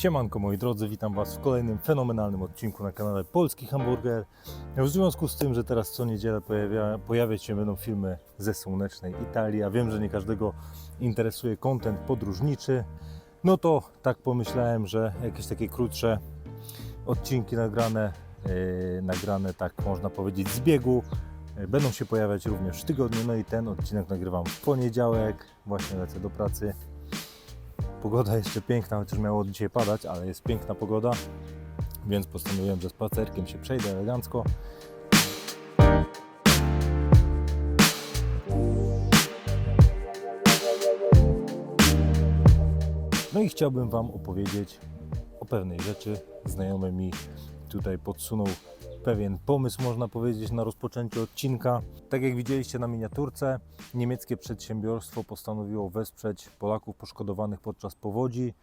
Siemanko moi drodzy, witam Was w kolejnym fenomenalnym odcinku na kanale Polski Hamburger. W związku z tym, że teraz co niedzielę pojawia, pojawiać się będą filmy ze słonecznej Italii, a wiem, że nie każdego interesuje content podróżniczy, no to tak pomyślałem, że jakieś takie krótsze odcinki nagrane, yy, nagrane tak można powiedzieć z biegu, yy, będą się pojawiać również w tygodniu, no i ten odcinek nagrywam w poniedziałek, właśnie lecę do pracy. Pogoda jeszcze piękna, chociaż miało dzisiaj padać, ale jest piękna pogoda, więc postanowiłem, że spacerkiem się przejdę elegancko. No i chciałbym Wam opowiedzieć o pewnej rzeczy. Znajomy mi tutaj podsunął pewien pomysł, można powiedzieć, na rozpoczęcie odcinka. Tak jak widzieliście na miniaturce, niemieckie przedsiębiorstwo postanowiło wesprzeć Polaków poszkodowanych podczas powodzi.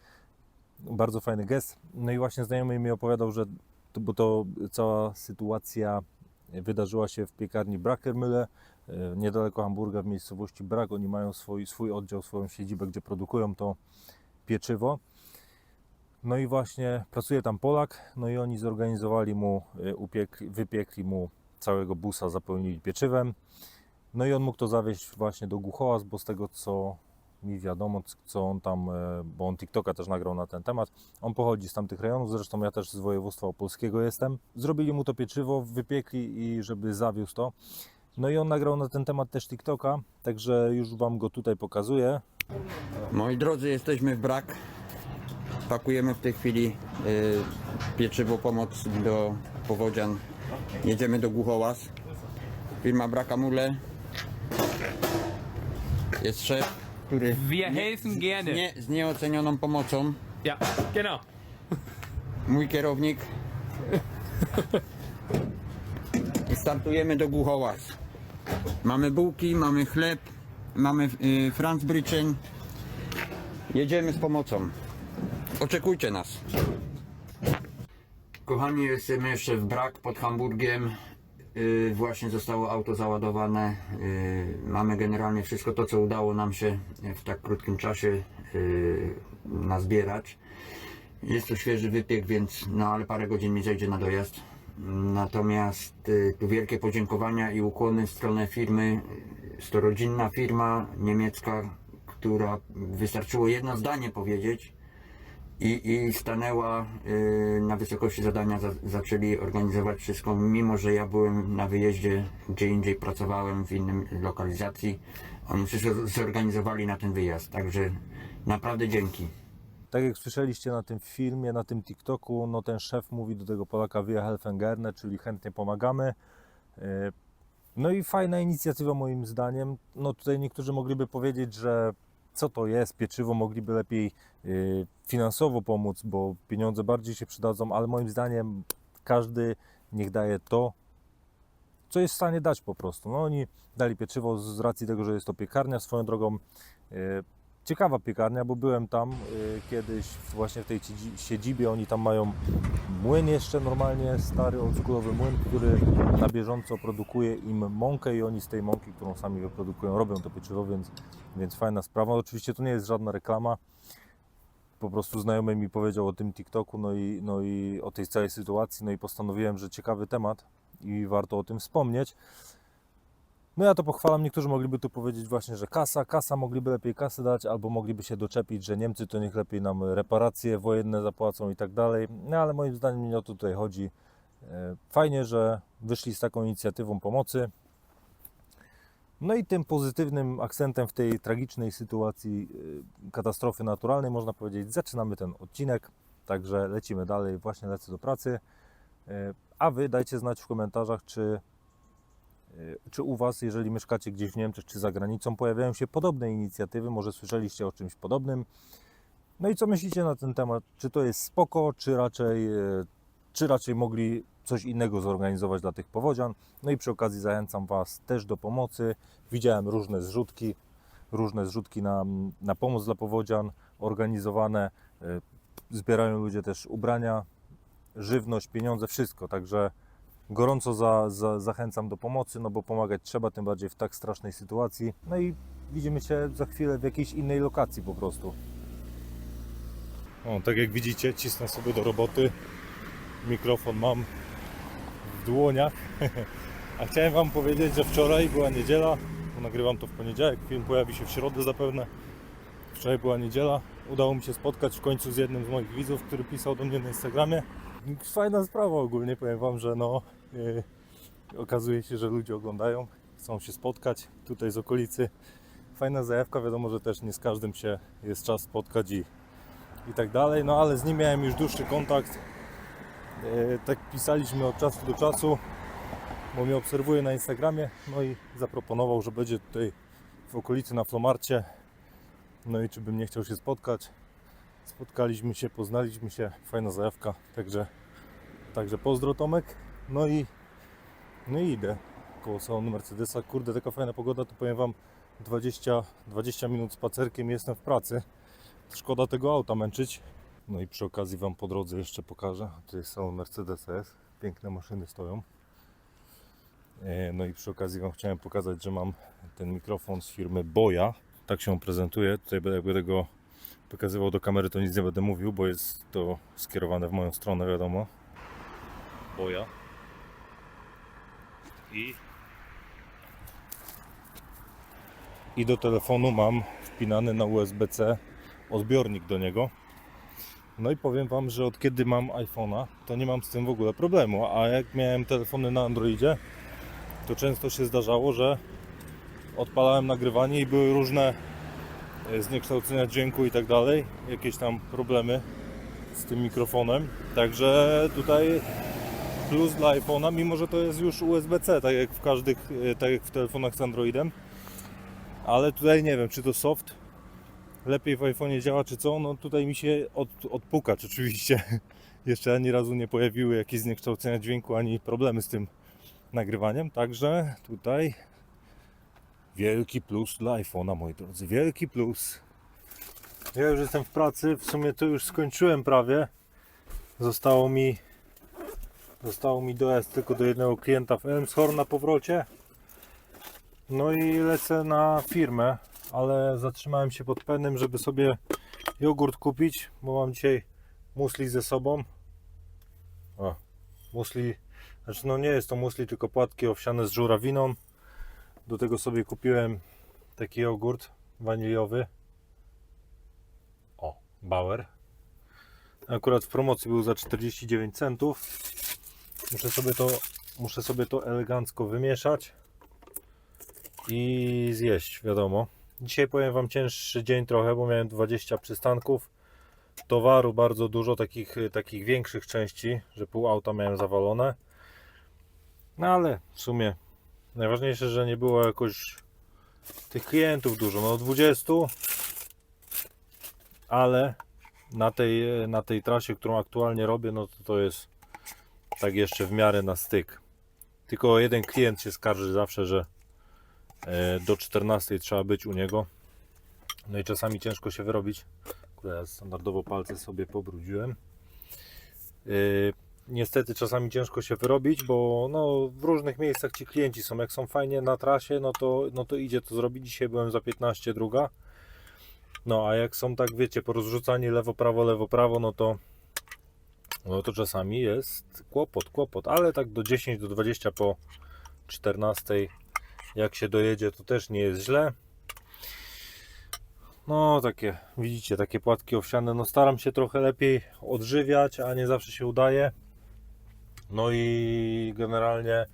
Bardzo fajny gest. No i właśnie znajomy mi opowiadał, że to, bo to cała sytuacja wydarzyła się w piekarni Brackermühle, e, niedaleko Hamburga, w miejscowości Brak. Oni mają swój, swój oddział, swoją siedzibę, gdzie produkują to pieczywo. No i właśnie pracuje tam Polak, no i oni zorganizowali mu, y, upiekli, wypiekli mu całego busa, zapełnili pieczywem. No i on mógł to zawieźć właśnie do Głuchołaz, bo z tego co mi wiadomo, co on tam, e, bo on TikToka też nagrał na ten temat, on pochodzi z tamtych rejonów, zresztą ja też z województwa opolskiego jestem. Zrobili mu to pieczywo, wypiekli i żeby zawiózł to. No i on nagrał na ten temat też TikToka, także już Wam go tutaj pokazuję. Moi drodzy, jesteśmy w brak. Pakujemy w tej chwili y, pieczywo pomoc do powodzian. Jedziemy do Głuchołaz. Firma Brakamule. Jest szef, który Wir helfen gerne. nie, z nieocenioną pomocą. Ja, genau. Mój kierownik. I startujemy do Głuchołaz. Mamy bułki, mamy chleb, mamy y, Franzbryczeń. Jedziemy z pomocą. Oczekujcie nas. Kochani, jesteśmy jeszcze w brak pod Hamburgiem. Y, właśnie zostało auto załadowane. Y, mamy generalnie wszystko to, co udało nam się w tak krótkim czasie y, nazbierać. Jest to świeży wypiek, więc no ale parę godzin mi zejdzie na dojazd. Natomiast y, tu wielkie podziękowania i ukłony w stronę firmy. Jest to rodzinna firma niemiecka, która wystarczyło jedno zdanie powiedzieć i, i stanęła y, na wysokości zadania. Za, zaczęli organizować wszystko, mimo że ja byłem na wyjeździe, gdzie indziej pracowałem w innym lokalizacji. Oni wszystko zorganizowali na ten wyjazd, także naprawdę dzięki. Tak jak słyszeliście na tym filmie, na tym TikToku, no ten szef mówi do tego Polaka Wir helfen gerne, czyli chętnie pomagamy. Yy, No i fajna inicjatywa moim zdaniem. No tutaj niektórzy mogliby powiedzieć, że co to jest pieczywo, mogliby lepiej yy, finansowo pomóc, bo pieniądze bardziej się przydadzą, ale moim zdaniem każdy niech daje to, co jest w stanie dać po prostu. No oni dali pieczywo z racji tego, że jest to piekarnia swoją drogą. Ciekawa piekarnia, bo byłem tam yy, kiedyś właśnie w tej siedzi- siedzibie. Oni tam mają młyn jeszcze normalnie, stary oldschoolowy młyn, który na bieżąco produkuje im mąkę i oni z tej mąki, którą sami wyprodukują, robią to pieczywo, więc, więc fajna sprawa. Oczywiście to nie jest żadna reklama. Po prostu znajomy mi powiedział o tym TikToku, no i, no i o tej całej sytuacji, no i postanowiłem, że ciekawy temat i warto o tym wspomnieć. No ja to pochwalam, niektórzy mogliby tu powiedzieć właśnie, że kasa, kasa, mogliby lepiej kasy dać, albo mogliby się doczepić, że Niemcy to niech lepiej nam reparacje wojenne zapłacą i tak dalej. No ale moim zdaniem nie o to tutaj chodzi. E, Fajnie, że wyszli z taką inicjatywą pomocy. No i tym pozytywnym akcentem w tej tragicznej sytuacji e, katastrofy naturalnej, można powiedzieć, zaczynamy ten odcinek. Także lecimy dalej, właśnie lecę do pracy. E, A Wy dajcie znać w komentarzach, czy Czy u Was, jeżeli mieszkacie gdzieś w Niemczech czy za granicą, pojawiają się podobne inicjatywy? Może słyszeliście o czymś podobnym? No i co myślicie na ten temat? Czy to jest spoko, czy raczej, y, czy raczej mogli coś innego zorganizować dla tych powodzian? No i przy okazji zachęcam Was też do pomocy. Widziałem różne zrzutki, różne zrzutki na, na pomoc dla powodzian organizowane. Y, Zbierają ludzie też ubrania, żywność, pieniądze, wszystko. Także gorąco za, za, zachęcam do pomocy, no bo pomagać trzeba, tym bardziej w tak strasznej sytuacji. No i widzimy się za chwilę w jakiejś innej lokacji po prostu. O, tak jak widzicie, cisnę sobie do roboty. Mikrofon mam w dłoniach. A chciałem Wam powiedzieć, że wczoraj była niedziela, nagrywam to w poniedziałek, film pojawi się w środę zapewne. Wczoraj była niedziela, udało mi się spotkać w końcu z jednym z moich widzów, który pisał do mnie na Instagramie. Fajna sprawa ogólnie, powiem Wam, że no okazuje się, że ludzie oglądają, chcą się spotkać tutaj z okolicy. Fajna zajawka, wiadomo, że też nie z każdym się jest czas spotkać i, i tak dalej, no ale z nim miałem już dłuższy kontakt. Yy, tak pisaliśmy od czasu do czasu bo mnie obserwuje na Instagramie, no i zaproponował, że będzie tutaj w okolicy na Flomarcie. No i czy bym nie chciał się spotkać. Spotkaliśmy się, poznaliśmy się, fajna zajawka, także, także pozdro Tomek. No i, no i idę koło salonu Mercedesa. Kurde, taka fajna pogoda, to powiem Wam 20, 20 minut spacerkiem jestem w pracy. Szkoda tego auta męczyć. No i przy okazji Wam po drodze jeszcze pokażę. Tu jest salon Mercedes. Piękne maszyny stoją. E, No i przy okazji Wam chciałem pokazać, że mam ten mikrofon z firmy Boya. Tak się on prezentuje. Tutaj jak będę go pokazywał do kamery, to nic nie będę mówił, bo jest to skierowane w moją stronę, wiadomo. Boya. I i do telefonu mam wpinany na USB-C odbiornik do niego. No i powiem Wam, że od kiedy mam iPhone'a, to nie mam z tym w ogóle problemu. A jak miałem telefony na Androidzie, to często się zdarzało, że odpalałem nagrywanie i były różne e, zniekształcenia dźwięku i tak dalej, jakieś tam problemy z tym mikrofonem. Także tutaj plus dla iPhone'a, mimo że to jest już USB-C, tak jak w każdych, e, tak jak w telefonach z Androidem. Ale tutaj nie wiem, czy to soft lepiej w iPhone'ie działa, czy co. No tutaj mi się od, odpukacz oczywiście. Jeszcze ani razu nie pojawiły jakieś zniekształcenia dźwięku, ani problemy z tym nagrywaniem. Także tutaj wielki plus dla iPhone'a, moi drodzy. Wielki plus. Ja już jestem w pracy. W sumie to już skończyłem prawie. Zostało mi zostało mi dojazd tylko do jednego klienta w Elmshorn na powrocie. No i lecę na firmę, ale zatrzymałem się pod penem, żeby sobie jogurt kupić, bo mam dzisiaj musli ze sobą. O, musli znaczy no nie jest to musli, tylko płatki owsiane z żurawiną. Do tego sobie kupiłem taki jogurt waniliowy. O, Bauer. Akurat w promocji był za 49 centów. Muszę sobie to, muszę sobie to elegancko wymieszać i zjeść, wiadomo. Dzisiaj powiem Wam cięższy dzień trochę, bo miałem 20 przystanków. Towaru bardzo dużo, takich, takich większych części, że pół auta miałem zawalone. No ale w sumie najważniejsze, że nie było jakoś tych klientów dużo, no 20, ale na tej, na tej trasie, którą aktualnie robię, no to to jest tak jeszcze w miarę na styk. Tylko jeden klient się skarży zawsze, że e, do 14 trzeba być u niego. No i czasami ciężko się wyrobić. Kurde, ja standardowo palce sobie pobrudziłem. Yy, niestety czasami ciężko się wyrobić, bo no, w różnych miejscach ci klienci są. Jak są fajnie na trasie, no to, no to idzie to zrobić. Dzisiaj byłem za 15 druga. No a jak są tak, wiecie, porozrzucani lewo, prawo, lewo, prawo, no to no to czasami jest kłopot, kłopot, ale tak do 10, do 20 po 14 jak się dojedzie, to też nie jest źle. No, takie, widzicie, takie płatki owsiane. No, staram się trochę lepiej odżywiać, a nie zawsze się udaje. No i generalnie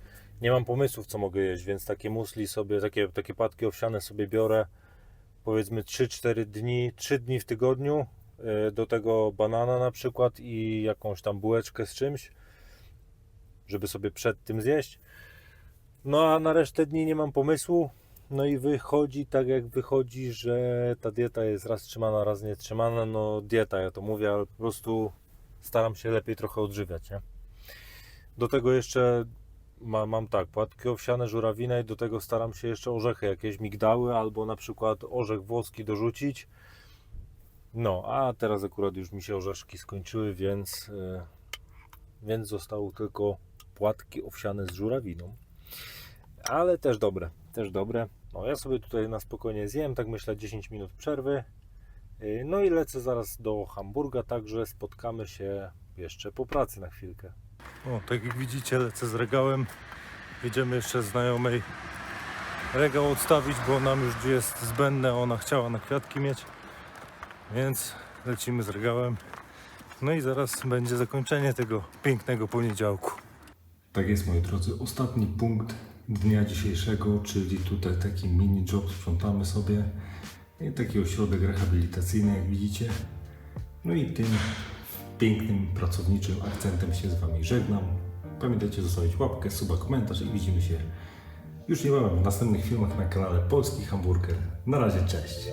nie mam pomysłów, co mogę jeść, więc takie musli sobie, takie, takie płatki owsiane sobie biorę powiedzmy 3-4 dni, 3 dni w tygodniu. E, Do tego banana na przykład i jakąś tam bułeczkę z czymś, żeby sobie przed tym zjeść. No a na resztę dni nie mam pomysłu. No i wychodzi tak jak wychodzi, że ta dieta jest raz trzymana, raz nie trzymana. No dieta, ja to mówię, ale po prostu staram się lepiej trochę odżywiać, nie? Do tego jeszcze ma, mam tak, płatki owsiane, żurawina i do tego staram się jeszcze orzechy, jakieś migdały albo na przykład orzech włoski dorzucić. No, a teraz akurat już mi się orzeszki skończyły, więc, yy, więc zostały tylko płatki owsiane z żurawiną. Ale też dobre, też dobre. No ja sobie tutaj na spokojnie zjem, tak myślę 10 minut przerwy Y, No i lecę zaraz do Hamburga, także spotkamy się jeszcze po pracy na chwilkę. O, tak jak widzicie, lecę z regałem. Jedziemy jeszcze znajomej regał odstawić, bo nam już jest zbędne, ona chciała na kwiatki mieć. Więc lecimy z regałem. No i zaraz będzie zakończenie tego pięknego poniedziałku. Tak jest moi drodzy, ostatni punkt dnia dzisiejszego, czyli tutaj taki mini job sprzątamy sobie. I taki ośrodek rehabilitacyjny, jak widzicie. No i tym pięknym, pracowniczym akcentem się z Wami żegnam. Pamiętajcie zostawić łapkę, suba, komentarz i widzimy się już niebawem w następnych filmach na kanale Polski Hamburger. Na razie, cześć!